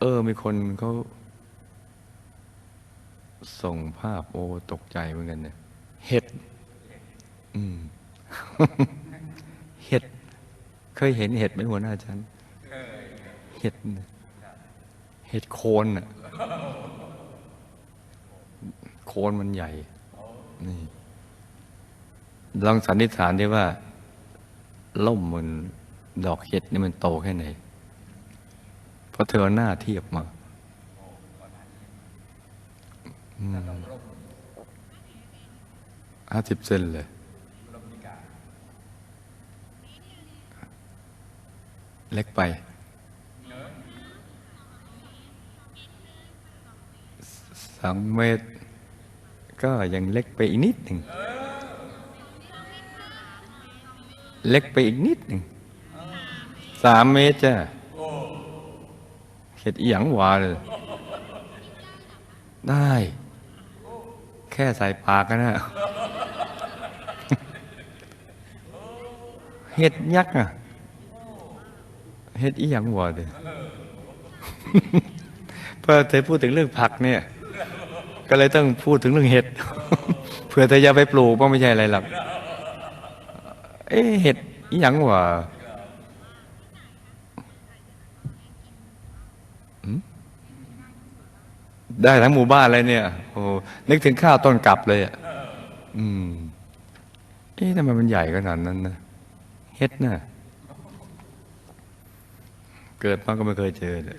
เออ มีคนเขาส่งภาพโอ้ตกใจเหมือนกันเนี่ย เห็ด อืม เห็ด เคยเห็นเห็ดไหมหัวหน้าฉันเห็ดน่ะเห็ดโคนน่ะ โคนมันใหญ่ นี่ ลองสันนิษฐานได้ว่าล่มมันดอกเห็ดนี่มันโตแค่ไหนเพ ราะเธอหน้าเทียบมาห้าสิบเซนเลย เล็กไปสองเมตร ก็ยังเล็กไปอีกนิดหนึ่ง เล็กไปอีกนิดหนึ่งสามเมตรจ้ะ เห็ดอีหยังหวาเลยได้ แค่ใส่ปากกันนะเห็ดยักษ์อะเห็ดอีหยังหวาเลยพอเธอพูดถึงเรื่องผักเนี่ย ก็เลยต้องพูดถึงเรื่องเห็ดเพื่อเธอจะไปปลูกก็ไม่ใช่อะไรหรอกเอ๊เห็ดอีหยังวะหืม ได้ทั้งหมู่บ้านเลยเนี่ย โอ้นึกถึงข้าวต้นกลับเลยอะอืม เอ๊ะทำไมมันใหญ่ขนาดนั้นนะเห็ดน่ะเกิดมาก็ไม่เคยเจอเลย